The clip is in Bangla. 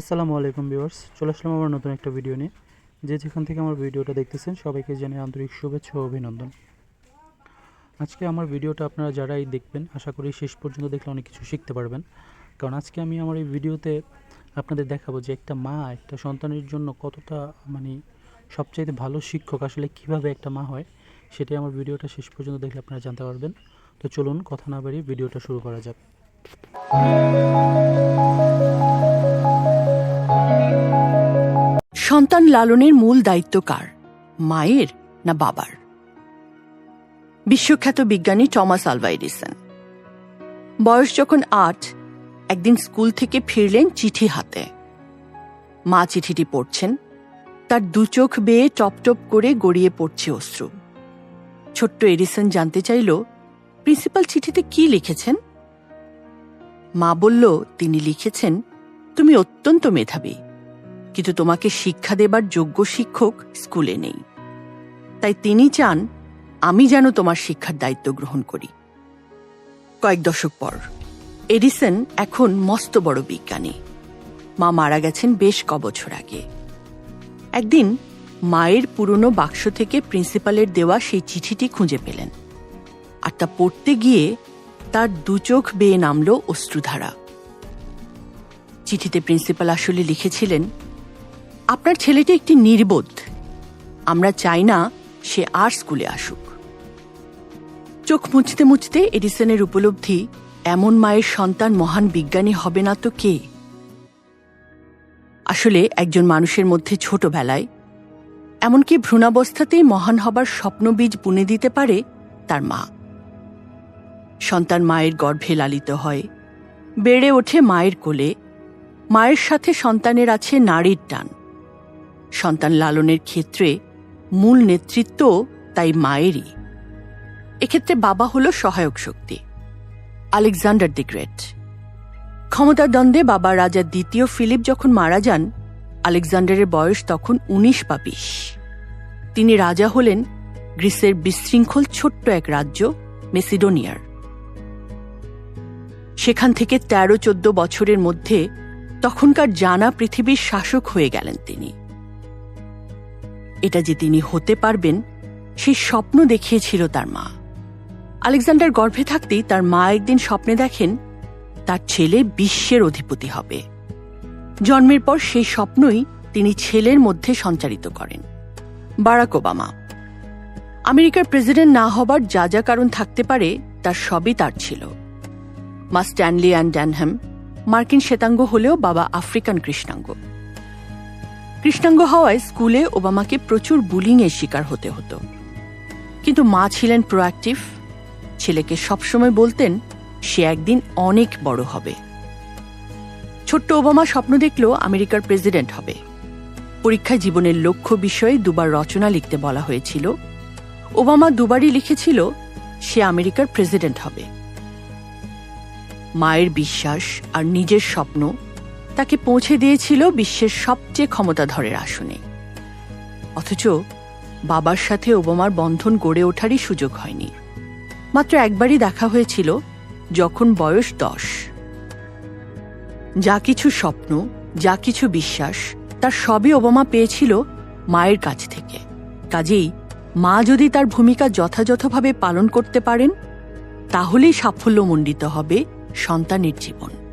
আসসালামু আলাইকুম ভিউয়ার্স, চলে আসলাম আমার নতুন একটা ভিডিও নিয়ে। যে যেখান থেকে আমার ভিডিওটা দেখতেছেন, সবাইকে জানিয়ে আন্তরিক শুভেচ্ছা ও অভিনন্দন। আজকে আমার ভিডিওটা আপনারা যারাই দেখবেন, আশা করি শেষ পর্যন্ত দেখলে অনেক কিছু শিখতে পারবেন। কারণ আজকে আমি আমার এই ভিডিওতে আপনাদের দেখাবো যে একটা মা, একটা সন্তানের জন্য কতটা মানে সবচাইতে ভালো শিক্ষক আসলে কীভাবে একটা মা হয়, সেটাই আমার ভিডিওটা শেষ পর্যন্ত দেখলে আপনারা জানতে পারবেন। তো চলুন, কথা না বাড়িয়ে ভিডিওটা শুরু করা যাক। সন্তান লালনের মূল দায়িত্ব কার? মায়ের না বাবার? বিশ্বখ্যাত বিজ্ঞানী টমাস আলভা এডিসন। বয়স যখন আট, একদিন স্কুল থেকে ফিরলেন চিঠি হাতে। মা চিঠিটি পড়ছেন। তার দু চোখ বেয়ে টপ টপ করে গড়িয়ে পড়ছে অশ্রু। ছোট্ট এডিসন জানতে চাইল, প্রিন্সিপাল চিঠিতে কি লিখেছেন? মা বলল, তিনি লিখেছেন, তুমি অত্যন্ত মেধাবী। কিন্তু তোমাকে শিক্ষা দেবার যোগ্য শিক্ষক স্কুলে নেই। তাই তিনি চান আমি যেন তোমার শিক্ষার দায়িত্ব গ্রহণ করি। কয়েক দশক পর, এডিসন এখন মস্ত বড় বিজ্ঞানী। মা মারা গেছেন বেশ কবছর আগে। একদিন মায়ের পুরনো বাক্স থেকে প্রিন্সিপালের দেওয়া সেই চিঠিটি খুঁজে পেলেন। আর তা পড়তে গিয়ে তার দুচোখ বেয়ে নামল অশ্রুধারা। চিঠিতে প্রিন্সিপাল আসলে লিখেছিলেন আপনার ছেলেটি একটি নির্বোধ। আমরা চাই না সে আর স্কুলে আসুক। চোখ মুছতে মুছতে এডিসনের উপলব্ধি, এমন মায়ের সন্তান মহান বিজ্ঞানী হবে না তো কে? আসলে একজন মানুষের মধ্যে ছোটবেলায় এমনকি ভ্রূণাবস্থাতেই মহান হবার স্বপ্নবীজ বুনে দিতে পারে তার মা। সন্তান মায়ের গর্ভে লালিত হয়, বেড়ে ওঠে মায়ের কোলে, মায়ের সাথে সন্তানের আছে নারীর টান। সন্তান লালনের ক্ষেত্রে মূল নেতৃত্ব তাই মায়েরই। এক্ষেত্রে বাবা হল সহায়ক শক্তি। Alexander the great. ক্ষমতার দ্বন্দ্বে বাবা রাজা দ্বিতীয় ফিলিপ যখন মারা যান, আলেকজান্ডারের বয়স তখন উনিশ বা বিশ। তিনি রাজা হলেন গ্রিসের বিশৃঙ্খল ছোট্ট এক রাজ্য, মেসিডোনিয়ার। সেখান থেকে তেরো চোদ্দ বছরের মধ্যে তখনকার জানা পৃথিবীর শাসক হয়ে গেলেন তিনি। এটা যে তিনি হতে পারবেন সেই স্বপ্ন দেখিয়েছিল তার মা। আলেকজান্ডার গর্ভে থাকতেই তার মা একদিন স্বপ্নে দেখেন, তার ছেলে বিশ্বের অধিপতি হবে। জন্মের পর সেই স্বপ্নই তিনি ছেলের মধ্যে সঞ্চারিত করেন। Barack Obama. আমেরিকার প্রেসিডেন্ট না হবার যা যা কারণ থাকতে পারে, তার সবই তার ছিল। মা স্ট্যানলি অ্যান্ড ড্যানহ্যাম মার্কিন শ্বেতাঙ্গ হলেও বাবা আফ্রিকান কৃষ্ণাঙ্গ। কৃষ্ণাঙ্গ হওয়ায় স্কুলে ওবামাকে প্রচুর বুলিং এর শিকার হতে হতো। কিন্তু মা ছিলেন প্রোয়াক্টিভ ছেলেকে সবসময় বলতেন, সে একদিন অনেক বড় হবে। ছোট্ট ওবামা স্বপ্ন দেখল আমেরিকার প্রেসিডেন্ট হবে। পরীক্ষায় জীবনের লক্ষ্য বিষয়ে দুবার রচনা লিখতে বলা হয়েছিল। ওবামা দুবারই লিখেছিল, সে আমেরিকার প্রেসিডেন্ট হবে। মায়ের বিশ্বাস আর নিজের স্বপ্ন তাকে পৌঁছে দিয়েছিল বিশ্বের সবচেয়ে ক্ষমতাধরের আসনে। অথচ বাবার সাথে ওবামার বন্ধন গড়ে ওঠারই সুযোগ হয়নি। মাত্র একবারই দেখা হয়েছিল যখন বয়স দশ। যা কিছু স্বপ্ন, যা কিছু বিশ্বাস, তার সবই ওবামা পেয়েছিল মায়ের কাছ থেকে। কাজেই মা যদি তার ভূমিকা যথাযথভাবে পালন করতে পারেন, তাহলেই সাফল্যমণ্ডিত হবে সন্তানের জীবন।